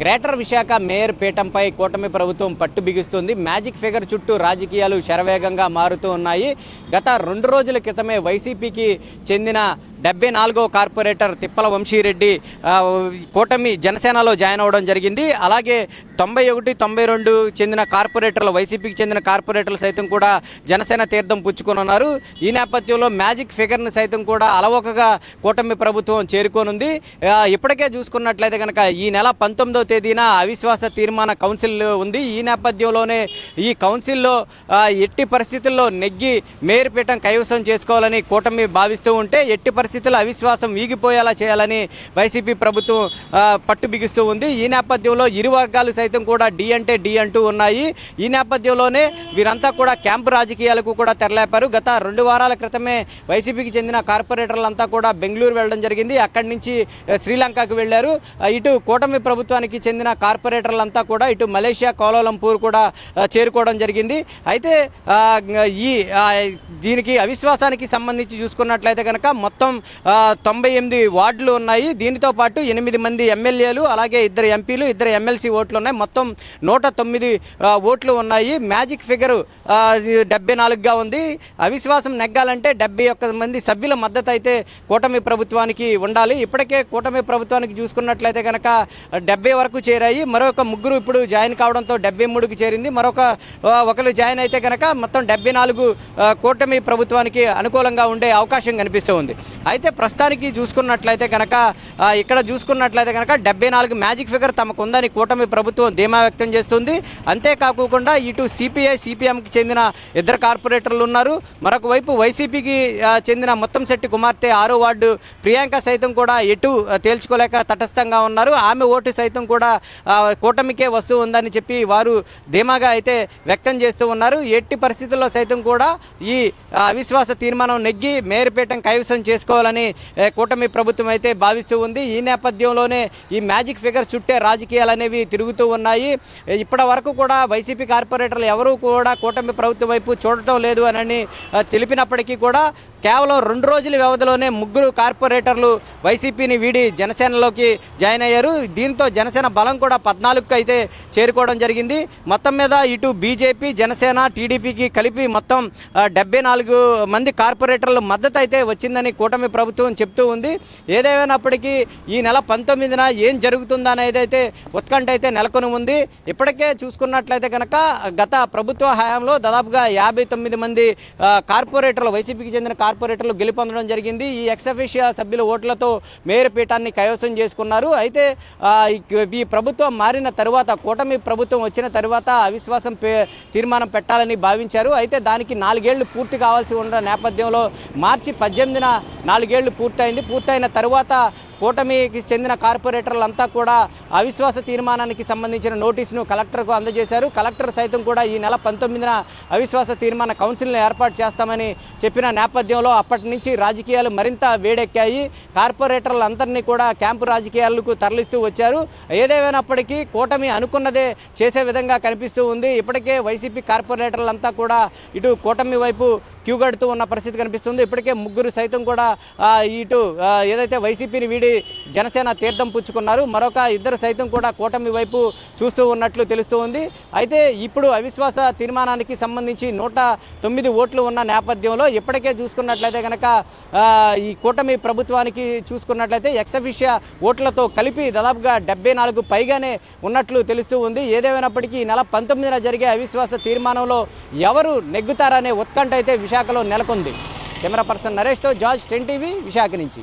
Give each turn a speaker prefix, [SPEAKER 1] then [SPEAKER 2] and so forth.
[SPEAKER 1] Greater Visakha mayor పీఠంపై కూటమి ప్రభుత్వం పట్టు బిగిస్తుంది. మ్యాజిక్ ఫిగర్ చుట్టూ రాజకీయాలు శరవేగంగా మారుతూ ఉన్నాయి. గత రెండు రోజుల క్రితమే వైసీపీకి చెందిన డెబ్బై నాలుగో కార్పొరేటర్ తిప్పల వంశీరెడ్డి కూటమి జనసేనలో జాయిన్ అవ్వడం జరిగింది. అలాగే తొంభై ఒకటి తొంభై రెండు చెందిన కార్పొరేటర్లు వైసీపీకి చెందిన కార్పొరేటర్లు సైతం కూడా జనసేన తీర్థం పుచ్చుకొని ఉన్నారు. ఈ నేపథ్యంలో మ్యాజిక్ ఫిగర్ని సైతం కూడా అలవోకగా కూటమి ప్రభుత్వం చేరుకోనుంది. ఇప్పటికే చూసుకున్నట్లయితే కనుక ఈ నెల పంతొమ్మిదవ తేదీన అవిశ్వాస తీర్మాన కౌన్సిల్ ఉంది. ఈ నేపథ్యంలోనే ఈ కౌన్సిల్లో ఎట్టి పరిస్థితుల్లో నెగ్గి మేయర్ పీఠం కైవసం చేసుకోవాలని కూటమి భావిస్తూ ఉంటే ఎట్టి పరిస్థితుల్లో అవిశ్వాసం వీగిపోయేలా చేయాలని వైసీపీ ప్రభుత్వం పట్టు బిగిస్తూ ఉంది. ఈ నేపథ్యంలో ఇరు వర్గాలు సైతం కూడా డి అంటే డి అంటూ ఉన్నాయి. ఈ నేపథ్యంలోనే వీరంతా కూడా క్యాంపు రాజకీయాలకు కూడా తెరలేపారు. గత రెండు వారాల క్రితమే వైసీపీకి చెందిన కార్పొరేటర్లంతా కూడా బెంగళూరు వెళ్ళడం జరిగింది. అక్కడి నుంచి శ్రీలంకకు వెళ్ళారు. ఇటు కూటమి ప్రభుత్వానికి చెందిన కార్పొరేటర్లంతా కూడా ఇటు మలేషియా కోలాలంపూర్ కూడా చేరుకోవడం జరిగింది. అయితే ఈ దీనికి అవిశ్వాసానికి సంబంధించి చూసుకున్నట్లయితే కనుక మొత్తం తొంభై ఎనిమిది వార్డులు ఉన్నాయి. దీనితో పాటు ఎనిమిది మంది ఎమ్మెల్యేలు అలాగే ఇద్దరు ఎంపీలు ఇద్దరు ఎమ్మెల్సీ ఓట్లు ఉన్నాయి. మొత్తం నూట తొమ్మిది ఓట్లు ఉన్నాయి. మ్యాజిక్ ఫిగర్ డెబ్బై నాలుగుగా ఉంది. అవిశ్వాసం నెగ్గాలంటే డెబ్బై ఒక్క మంది సభ్యుల మద్దతు అయితే కూటమి ప్రభుత్వానికి ఉండాలి. ఇప్పటికే కూటమి ప్రభుత్వానికి చూసుకున్నట్లయితే కనుక డెబ్బై వరకు చేరాయి. మరొక ముగ్గురు ఇప్పుడు జాయిన్ కావడంతో డెబ్బై మూడుకి చేరింది. మరొక ఒకరు జాయిన్ అయితే కనుక మొత్తం డెబ్బై నాలుగు కూటమి ప్రభుత్వానికి అనుకూలంగా ఉండే అవకాశం కనిపిస్తూ ఉంది. అయితే ప్రస్తుతానికి చూసుకున్నట్లయితే కనుక ఇక్కడ చూసుకున్నట్లయితే కనుక డెబ్బై నాలుగు మ్యాజిక్ ఫిగర్ తమకు ఉందని కూటమి ప్రభుత్వం ధీమా వ్యక్తం చేస్తుంది. అంతేకాకుండా ఇటు సిపిఐ సిపిఎంకి చెందిన ఇద్దరు కార్పొరేటర్లు ఉన్నారు. మరొక వైపు వైసీపీకి చెందిన మొత్తం శెట్టి కుమార్తె ఆరో వార్డు ప్రియాంక సైతం కూడా ఎటు తేల్చుకోలేక తటస్థంగా ఉన్నారు. ఆమె ఓటు సైతం కూడా కూటమికే వస్తూ ఉందని చెప్పి వారు ధీమాగా అయితే వ్యక్తం చేస్తూ ఉన్నారు. ఎట్టి పరిస్థితుల్లో సైతం కూడా ఈ అవిశ్వాస తీర్మానం నెగ్గి మేరుపేటం కైవసం చేసుకోవాలని కూటమి ప్రభుత్వం అయితే భావిస్తూ ఉంది. ఈ నేపథ్యంలోనే ఈ మ్యాజిక్ ఫిగర్ చుట్టే రాజకీయాలు అనేవి తిరుగుతూ ఉన్నాయి. ఇప్పటి వరకు కూడా వైసీపీ కార్పొరేటర్లు ఎవరూ కూడా కూటమి ప్రభుత్వం వైపు చూడటం లేదు అని తెలిపినప్పటికీ కూడా కేవలం రెండు రోజుల వ్యవధిలోనే ముగ్గురు కార్పొరేటర్లు వైసీపీని వీడి జనసేనలోకి జాయిన్ అయ్యారు. దీంతో జనసేన బలం కూడా పద్నాలుగుకి అయితే చేరుకోవడం జరిగింది. మొత్తం మీద ఇటు బీజేపీ జనసేన టీడీపీకి కలిపి మొత్తం డెబ్బై నాలుగు మంది కార్పొరేటర్లు మద్దతు అయితే వచ్చిందని కూటమి ప్రభుత్వం చెప్తూ ఉంది. ఏదేమైనప్పటికీ ఈ నెల పంతొమ్మిదిన ఏం జరుగుతుందనేది అయితే ఉత్కంఠ అయితే నెలకొని ఉంది. ఇప్పటికే చూసుకున్నట్లయితే కనుక గత ప్రభుత్వ హయాంలో దాదాపుగా యాభై తొమ్మిది మంది కార్పొరేటర్లు వైసీపీకి చెందిన కార్పొరేటర్లు గెలుపొందడం జరిగింది. ఈ ఎక్సఫిషియా సభ్యుల ఓట్లతో మేయర్ పీఠాన్ని కైవసం చేసుకున్నారు. అయితే ఈ- ప్రభుత్వం మారిన తరువాత కూటమి ప్రభుత్వం వచ్చిన తరువాత అవిశ్వాసం తీర్మానం పెట్టాలని భావించారు. అయితే దానికి నాలుగేళ్ళు పూర్తి కావాల్సి ఉన్న నేపథ్యంలో మార్చి పద్దెనిమిదిన నాలుగేళ్ళు పూర్తయింది. పూర్తయిన తర్వాత కూటమికి చెందిన కార్పొరేటర్లంతా కూడా అవిశ్వాస తీర్మానానికి సంబంధించిన నోటీసును కలెక్టర్కు అందజేశారు. కలెక్టర్ సైతం కూడా ఈ నెల పంతొమ్మిదిన అవిశ్వాస తీర్మాన కౌన్సిల్ని ఏర్పాటు చేస్తామని చెప్పిన నేపథ్యంలో అప్పటి నుంచి రాజకీయాలు మరింత వేడెక్కాయి. కార్పొరేటర్లందరినీ కూడా క్యాంపు రాజకీయాలకు తరలిస్తూ వచ్చారు. ఏదేమైనప్పటికీ కూటమి అనుకున్నదే చేసే విధంగా కనిపిస్తూ ఉంది. ఇప్పటికే వైసీపీ కార్పొరేటర్లంతా కూడా ఇటు కూటమి వైపు క్యూగడుతూ ఉన్న పరిస్థితి కనిపిస్తుంది. ఇప్పటికే ముగ్గురు సైతం కూడా ఇటు ఏదైతే వైసీపీని వీడి జనసేన తీర్థం పుచ్చుకున్నారు. మరొక ఇద్దరు సైతం కూడా కూటమి వైపు చూస్తూ ఉన్నట్లు తెలుస్తూ ఉంది. అయితే ఇప్పుడు అవిశ్వాస తీర్మానానికి సంబంధించి నూట తొమ్మిది ఓట్లు ఉన్న నేపథ్యంలో ఇప్పటికే చూసుకున్నట్లయితే కనుక ఈ కూటమి ప్రభుత్వానికి చూసుకున్నట్లయితే ఎక్సఫిషియా ఓట్లతో కలిపి దాదాపుగా డెబ్బై నాలుగు పైగానే ఉన్నట్లు తెలుస్తూ ఉంది. ఏదేమైనప్పటికీ ఈ నెల పంతొమ్మిదిన జరిగే అవిశ్వాస తీర్మానంలో ఎవరు నెగ్గుతారనే ఉత్కంఠ అయితే విశాఖలో నెలకొంది. కెమెరా పర్సన్ నరేష్తో జార్జ్ టెన్ టీవీ విశాఖ నుంచి.